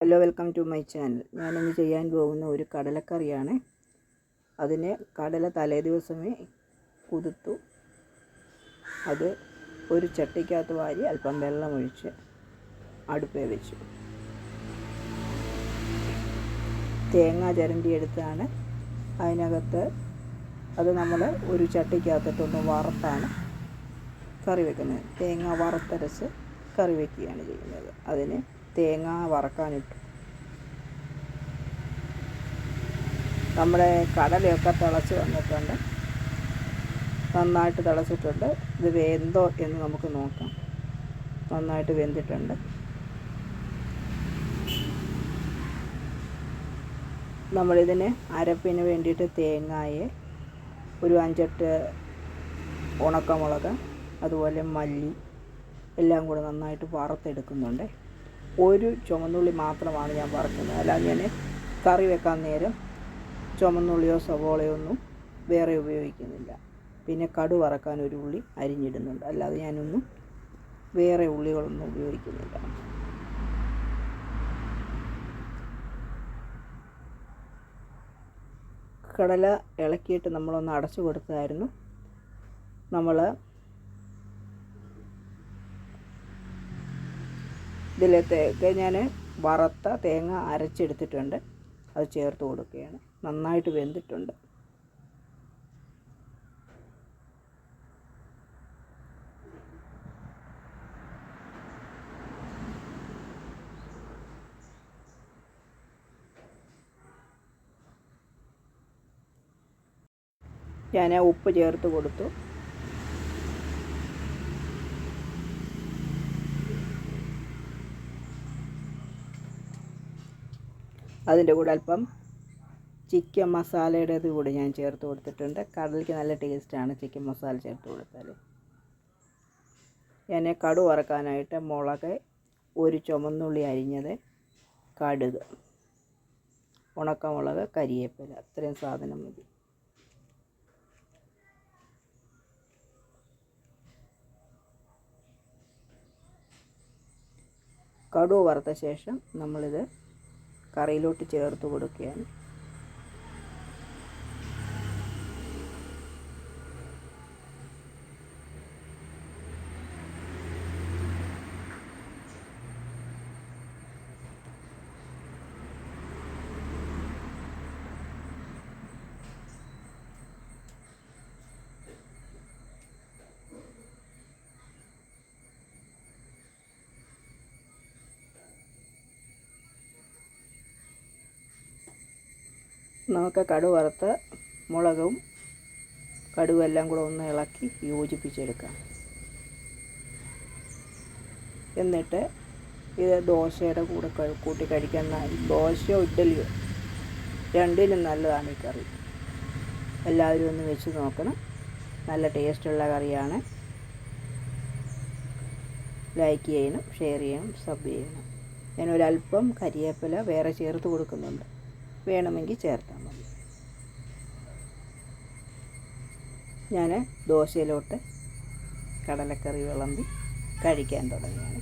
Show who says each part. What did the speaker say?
Speaker 1: Hello welcome to my channel ഞാനിന്ന് ചെയ്യാൻ പോകുന്ന ഒരു കടലക്കറിയാണ്. അതിന് കടല തലേ ദിവസമേ കുതിർത്തു. അത് ഒരു ചട്ടിക്കകത്ത് വാരി അല്പം വെള്ളമൊഴിച്ച് അടുപ്പേ വെച്ചു. തേങ്ങ ചിരണ്ടി എടുത്താണ് അതിനകത്ത് അത് നമ്മൾ ഒരു ചട്ടിക്കകത്തിട്ടൊന്ന് വറുത്താണ് കറി വെക്കുന്നത്. തേങ്ങ വറുത്തരച്ച് കറി വയ്ക്കുകയാണ് ചെയ്യുന്നത്. അതിന് തേങ്ങ വറക്കാനിട്ടു. നമ്മുടെ കടലയൊക്കെ തിളച്ച് വന്നിട്ടുണ്ട്. നന്നായിട്ട് തിളച്ചിട്ടുണ്ട്. ഇത് വെന്തോ എന്ന് നമുക്ക് നോക്കാം. നന്നായിട്ട് വെന്തിട്ടുണ്ട്. നമ്മളിതിന് അരപ്പിന് വേണ്ടിയിട്ട് തേങ്ങയെ ഒരു അഞ്ചെട്ട് ഉണക്കമുളക് അതുപോലെ മല്ലി എല്ലാം കൂടെ നന്നായിട്ട് വറുത്തെടുക്കുന്നുണ്ട്. ഒരു ചുമന്നുള്ളി മാത്രമാണ് ഞാൻ വറുക്കുന്നത്. അല്ലാതെ ഞാൻ കറി വെക്കാൻ നേരം ചുമന്നുള്ളിയോ സവോളയോ ഒന്നും വേറെ ഉപയോഗിക്കുന്നില്ല. പിന്നെ കടു വറക്കാൻ ഒരു ഉള്ളി അരിഞ്ഞിടുന്നുണ്ട്. അല്ലാതെ ഞാനൊന്നും വേറെ ഉള്ളികളൊന്നും ഉപയോഗിക്കുന്നില്ല. കടല ഇളക്കിയിട്ട് നമ്മളൊന്ന് അടച്ചു കൊടുത്തായിരുന്നു. നമ്മൾ ഇതിലത്തേക്ക് ഞാൻ വറുത്ത തേങ്ങ അരച്ചെടുത്തിട്ടുണ്ട്. അത് ചേർത്ത് കൊടുക്കുകയാണ്. നന്നായിട്ട് വെന്തിട്ടുണ്ട്. ഞാൻ ഉപ്പ് ചേർത്ത് കൊടുത്തു. അതിന്റെ കൂടെ അല്പം ചിക്കൻ മസാലയുടേത് കൂടെ ഞാൻ ചേർത്ത് കൊടുത്തിട്ടുണ്ട്. കടലിക്ക് നല്ല ടേസ്റ്റാണ് ചിക്കൻ മസാല ചേർത്ത് കൊടുത്താൽ ഞാൻ കടു വറക്കാനായിട്ട് മുളക് ഒരു ചുമന്നുള്ളി അരിഞ്ഞത് കടുക് ഉണക്കമുളക് കരിയേപ്പില. അത്രയും സാധനം മതി. കടുവ് വറുത്ത ശേഷം നമ്മളിത് കറിയിലോട്ട് ചേർത്ത് കൊടുക്കുകയാണ്. നമുക്ക് കടു വറുത്ത് മുളകും കടുവും എല്ലാം കൂടെ ഒന്ന് ഇളക്കി യോജിപ്പിച്ചെടുക്കാം. എന്നിട്ട് ഇത് ദോശയുടെ കൂടെ കൂട്ടി കഴിക്കുന്ന ദോശയോ ഇഡ്ഡലിയോ രണ്ടിലും നല്ലതാണ് ഈ കറി. എല്ലാവരും ഒന്ന് വെച്ച് നോക്കണം. നല്ല ടേസ്റ്റുള്ള കറിയാണ്. ലൈക്ക് ചെയ്യണം ഷെയർ ചെയ്യണം സബ് ചെയ്യണം. ഞാനൊരല്പം കരിയേപ്പില വേറെ ചേർത്ത് കൊടുക്കുന്നുണ്ട്. വേണമെങ്കിൽ ചേർത്താൽ മതി. ഞാൻ ദോശയിലോട്ട് കടലക്കറി വിളമ്പി കഴിക്കാൻ തുടങ്ങിയാണ്